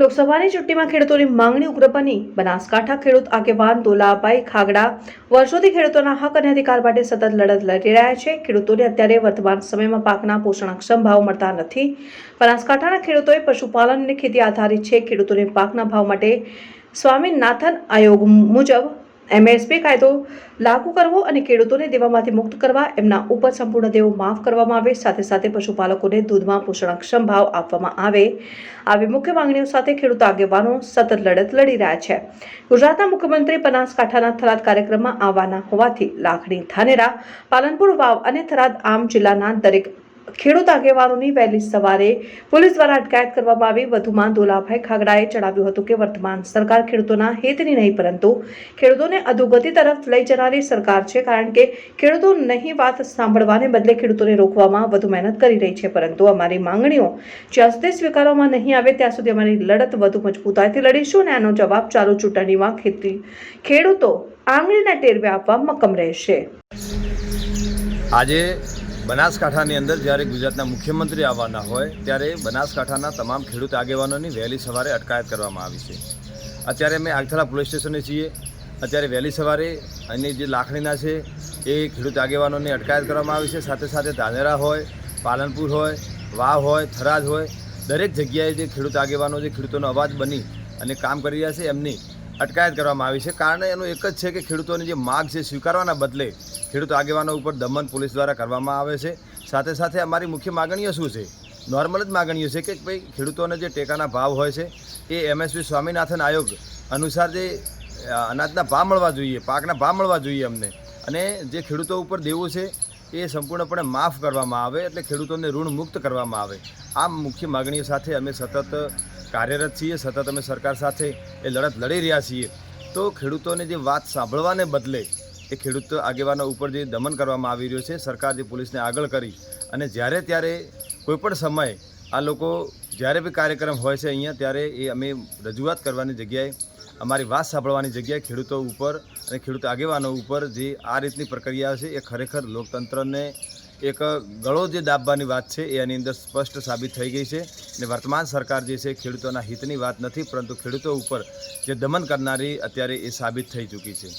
લોકસભાની ચૂંટણીમાં ખેડૂતોની માંગણી ઉગ્ર બની. બનાસકાંઠા ખેડૂત આગેવાન દોલાભાઈ ખાગડા વર્ષોથી ખેડૂતોના હક અને અધિકાર માટે સતત લડત લડી રહ્યા છે. ખેડૂતોને અત્યારે વર્તમાન સમયમાં પાકના પોષણક્ષમ ભાવ મળતા નથી. બનાસકાંઠાના ખેડૂતોએ પશુપાલન અને ખેતી આધારિત છે. ખેડૂતોને પાકના ભાવ માટે સ્વામીનાથન આયોગ મુજબ એમએસપી કાયદો લાગુ કરવો અને ખેડૂતોને દેવામાંથી મુક્ત કરવા, એમના ઉપર સંપૂર્ણ દેવો માફ કરવામાં આવે, સાથે સાથે પશુપાલકોને દૂધમાં પોષણક્ષમ ભાવ આપવામાં આવે. આવી મુખ્ય માંગણીઓ સાથે ખેડૂત આગેવાનો સતત લડત લડી રહ્યા છે. ગુજરાતના મુખ્યમંત્રી બનાસકાંઠાના થરાદ કાર્યક્રમમાં આવવાના હોવાથી લાખણી ધાનેરા, પાલનપુર વાવ અને થરાદ આમ જિલ્લાના દરેક ખેડૂત આગેવાનોની વહેલી સવારે પોલીસ દ્વારા અટકાયત કરવામાં આવી. વધુમાં દોલાભાઈ ખાગડાએ જણાવ્યું હતું કે વર્તમાન સરકાર ખેડૂતોના હિતની નહીં, પરંતુ ખેડૂતોને અધોગતિ તરફ લઈ જનારી સરકાર છે, કારણ કે ખેડૂતો નહીં વાત સાંભળવાને બદલે ખેડૂતોને રોકવામાં વધુ મહેનત કરી રહી છે. પરંતુ અમારી માંગણીઓ જ્યાં સુધી સ્વીકારવામાં નહીં આવે, ત્યાં સુધી અમારી લડત વધુ મજબૂતાઈથી લડીશું અને આનો જવાબ ચાલુ ચૂંટણીમાં ખેતી ખેડૂતો આંગળીના ટેરવે આપવા મક્કમ રહેશે. આજે બનાસકાંઠાની અંદર જ્યારે ગુજરાતના મુખ્યમંત્રી આવવાના હોય, ત્યારે બનાસકાંઠાના તમામ ખેડૂત આગેવાનોની વહેલી સવારે અટકાયત કરવામાં આવી છે. અત્યારે અમે આગથલા પોલીસ સ્ટેશને છીએ. અત્યારે વહેલી સવારે અને જે લાખણીના છે, એ ખેડૂત આગેવાનોની અટકાયત કરવામાં આવી છે. સાથે સાથે ધાનેરા હોય, પાલનપુર હોય, વાવ હોય, થરાદ હોય, દરેક જગ્યાએ જે ખેડૂત આગેવાનો, જે ખેડૂતોનો અવાજ બની અને કામ કરી રહ્યા છે, એમની અટકાયત કરવામાં આવી છે. કારણ એનું એક જ છે કે ખેડૂતોની જે માગ છે સ્વીકારવાના બદલે ખેડૂત આગેવાનો ઉપર દમન પોલીસ દ્વારા કરવામાં આવે છે. સાથે સાથે અમારી મુખ્ય માગણીઓ શું છે? નોર્મલ જ માગણીઓ છે કે ભાઈ, ખેડૂતોને જે ટેકાના ભાવ હોય છે, એ એમએસપી સ્વામિનાથન આયોગ અનુસાર જે અનાજના ભાવ મળવા જોઈએ, પાકના ભાવ મળવા જોઈએ અમને. અને જે ખેડૂતો ઉપર દેવું છે, એ સંપૂર્ણપણે માફ કરવામાં આવે, એટલે ખેડૂતોને ઋણ મુક્ત કરવામાં આવે. આ મુખ્ય માગણીઓ સાથે અમે સતત કાર્યરત છીએ, સતત અમે સરકાર સાથે એ લડત લડી રહ્યા છીએ. તો ખેડૂતોને જે વાત સાંભળવાને બદલે એ ખેડૂત આગેવાનો ઉપર જે દમન કરવામાં આવી રહ્યો છે, સરકાર જે પોલીસને આગળ કરી અને જ્યારે ત્યારે કોઈપણ સમયે આ લોકો જ્યારે બી કાર્યક્રમ હોય છે અહીંયા, ત્યારે એ અમે રજૂઆત કરવાની જગ્યાએ, અમારી વાત સાંભળવાની જગ્યાએ ખેડૂતો ઉપર અને ખેડૂત આગેવાનો ઉપર જે આ રીતની પ્રક્રિયા છે, એ ખરેખર લોકતંત્રને એક ગળો જે દાબવાની વાત છે, એ આની અંદર સ્પષ્ટ સાબિત થઈ ગઈ છે. અને વર્તમાન સરકાર જે છે, ખેડૂતોના હિતની વાત નથી, પરંતુ ખેડૂતો ઉપર જે દમન કરનારી અત્યારે એ સાબિત થઈ ચૂકી છે.